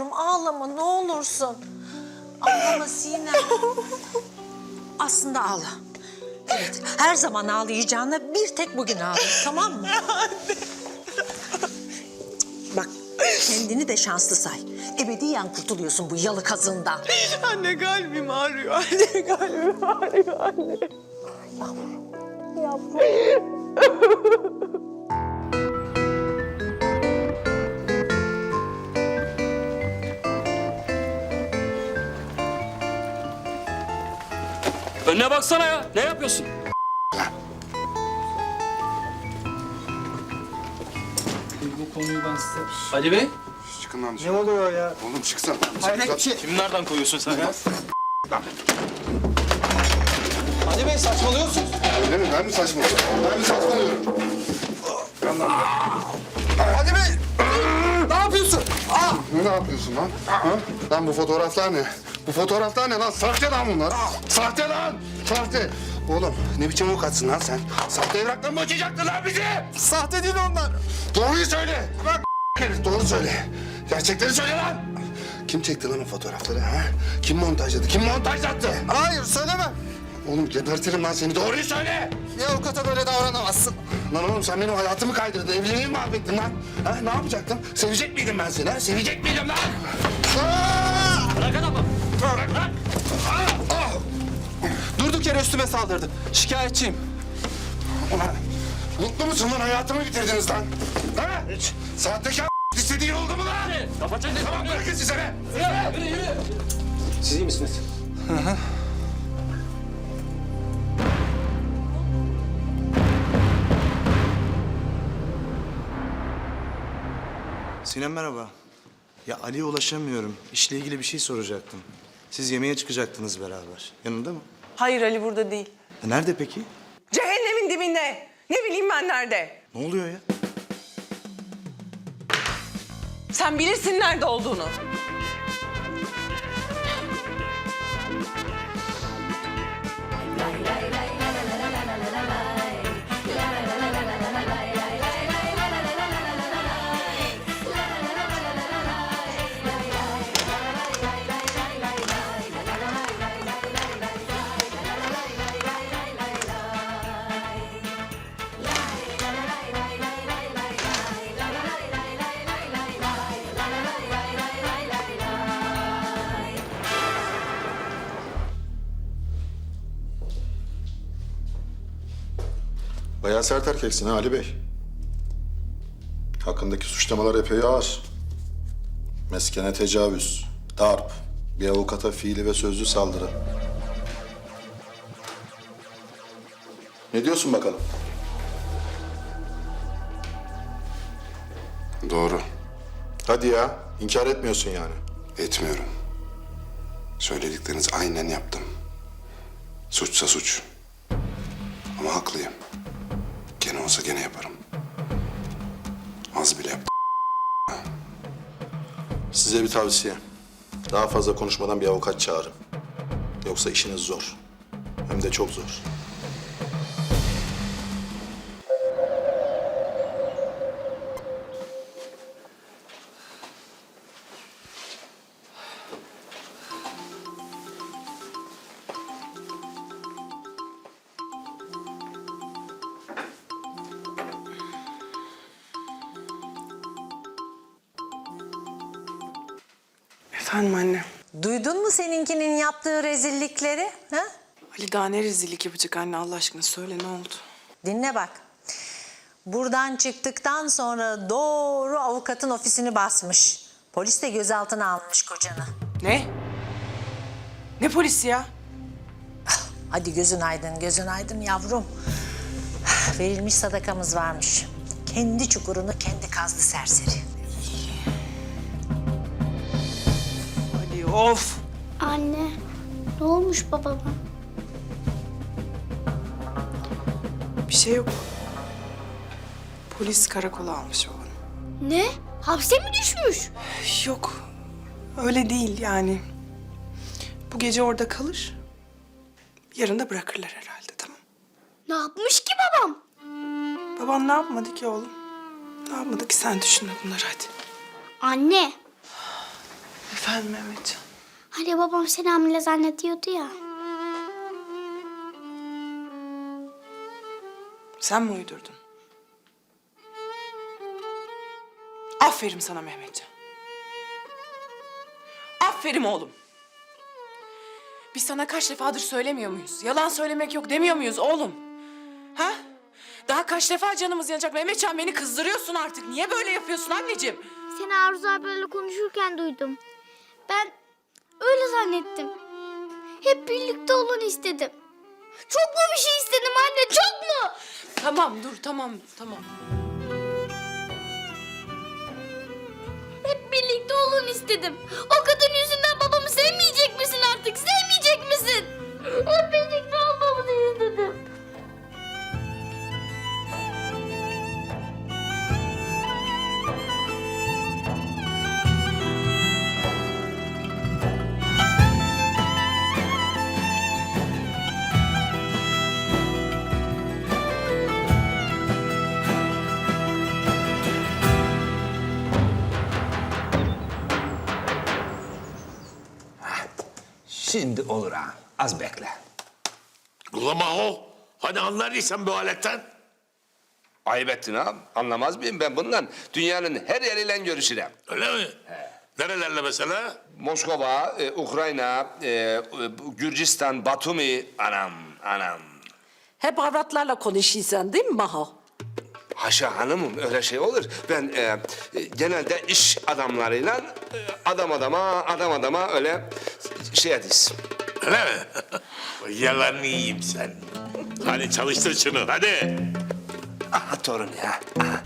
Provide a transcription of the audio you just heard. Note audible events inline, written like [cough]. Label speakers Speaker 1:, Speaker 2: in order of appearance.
Speaker 1: yavrum ağlama ne olursun. Ağlama Sinem. Aslında ağla. Evet her zaman ağlayacağına bir tek bugün ağla tamam mı? Bak kendini de şanslı say. Ebediyen kurtuluyorsun bu yalı kazığından.
Speaker 2: Anne kalbim ağrıyor. Anne kalbim ağrıyor anne.
Speaker 3: Önüne baksana ya. Ne yapıyorsun? Bu konuyu ben size... Ali Bey?
Speaker 4: Çıkın lan
Speaker 5: Ne
Speaker 4: dışarı.
Speaker 5: oluyor ya?
Speaker 4: Oğlum çıksana.
Speaker 5: Hayret şey.
Speaker 3: Kimi nereden koyuyorsun sen ya?
Speaker 5: Ali Bey saçmalıyorsun.
Speaker 4: Öyle mi? Ben mi saçmalıyorum? Ben mi saçmalıyorum?
Speaker 5: Ali Bey! Ne yapıyorsun? Aa!
Speaker 4: Ne, ne yapıyorsun lan? Ha? Lan bu fotoğraflar ne? Bu fotoğraflar ne lan? Sahte lan bunlar. Sahte lan! Sahte! Oğlum ne biçim avukatsın lan sen? Sahte evrakla mı açacaktın lan bizi?
Speaker 5: Sahte değil onlar.
Speaker 4: Doğruyu söyle! Bak herif doğru söyle. Gerçekleri söyle lan! Kim çekti lan o fotoğrafları ha? Kim montajladı? Kim montajlattı?
Speaker 5: Hayır söylemem.
Speaker 4: Oğlum gebertirim lan seni. Doğruyu söyle!
Speaker 5: Bir avukata böyle davranamazsın.
Speaker 4: Lan oğlum sen benim hayatımı kaydırdın. Evliliğimi mahvettin lan. Ha, ne yapacaktım? Sevecek miydim ben seni? Ha? Sevecek miydim lan? Aa!
Speaker 5: Durduk yere üstüme saldırdı. Şikayetçiyim.
Speaker 4: Ulan mutlu musun lan? Hayatımı bitirdiniz lan. Ha? Sahtekar [laughs] istediğin oldu mu lan?
Speaker 3: Kafa çek.
Speaker 4: Tamam bırakın size be.
Speaker 3: Yürü, yürü, yürü.
Speaker 5: Siz iyi misiniz?
Speaker 6: Sinem merhaba. Ya Ali'ye ulaşamıyorum. İşle ilgili bir şey soracaktım. Siz yemeğe çıkacaktınız beraber. Yanında mı?
Speaker 2: Hayır Ali burada değil.
Speaker 6: E, nerede peki?
Speaker 2: Cehennemin dibinde. Ne bileyim ben nerede.
Speaker 6: Ne oluyor ya?
Speaker 2: Sen bilirsin nerede olduğunu.
Speaker 7: Bayağı sert erkeksin ha Ali Bey. Hakkındaki suçlamalar epey ağır. Meskene tecavüz, darp, bir avukata fiili ve sözlü saldırı. Ne diyorsun bakalım?
Speaker 4: Doğru.
Speaker 7: Hadi ya, inkar etmiyorsun yani.
Speaker 4: Etmiyorum. Söyledikleriniz aynen yaptım. Suçsa suç. Ama haklıyım. Olsa gene yaparım. Az bile yaptım.
Speaker 7: Size bir tavsiye. Daha fazla konuşmadan bir avukat çağırın. Yoksa işiniz zor. Hem de çok zor.
Speaker 8: Efendim anne.
Speaker 1: Duydun mu seninkinin yaptığı rezillikleri? Ha?
Speaker 8: Ali daha ne rezillik yapacak anne Allah aşkına söyle ne oldu?
Speaker 1: Dinle bak. Buradan çıktıktan sonra doğru avukatın ofisini basmış. Polis de gözaltına almış kocanı.
Speaker 8: Ne? Ne polisi ya?
Speaker 1: Hadi gözün aydın, gözün aydın yavrum. Verilmiş sadakamız varmış. Kendi çukurunu kendi kazdı serseri.
Speaker 8: Of.
Speaker 9: Anne, ne olmuş babama?
Speaker 8: Bir şey yok. Polis karakola almış babanı.
Speaker 9: Ne? Hapse mi düşmüş?
Speaker 8: Yok. Öyle değil yani. Bu gece orada kalır. Yarın da bırakırlar herhalde tamam.
Speaker 9: Ne yapmış ki babam?
Speaker 8: Baban ne yapmadı ki oğlum? Ne yapmadı ki sen düşünme bunları hadi.
Speaker 9: Anne,
Speaker 2: Efendim Mehmetcan.
Speaker 9: Hani babam seni hamile zannediyordu ya.
Speaker 2: Sen mi uydurdun? Aferin sana Mehmetcan. Aferin oğlum. Biz sana kaç defadır söylemiyor muyuz? Yalan söylemek yok demiyor muyuz oğlum? Ha? Daha kaç defa canımız yanacak? Mehmetcan beni kızdırıyorsun artık. Niye böyle yapıyorsun anneciğim?
Speaker 9: Seni Arzu ablayla konuşurken duydum. Ben öyle zannettim. Hep birlikte olun istedim. Çok mu bir şey istedim anne çok mu?
Speaker 2: Tamam dur tamam tamam.
Speaker 9: Hep birlikte olun istedim. O kadın yüzünden babamı sevmeyecek misin artık? Sevmeyecek misin? Hep birlikte
Speaker 10: Şimdi olur ha. Az bekle.
Speaker 11: Ulama o. Hani anlardıysan bu aletten.
Speaker 10: Ayıp ettin ha. Anlamaz mıyım ben bundan? Dünyanın her yeriyle görüşürüm.
Speaker 11: Öyle mi? Nerelerle mesela?
Speaker 10: Moskova, e, Ukrayna, e, e, Gürcistan, Batumi. Anam, anam.
Speaker 12: Hep avratlarla konuşuyorsun değil mi Maho?
Speaker 10: Haşa hanımım öyle şey olur. Ben e, e, genelde iş adamlarıyla e, adam adama, adam adama öyle şey ediz.
Speaker 11: Öyle mi? [laughs] Yalanını yiyeyim sen. Hadi çalıştır şunu hadi.
Speaker 10: Aha torun ya. Aha.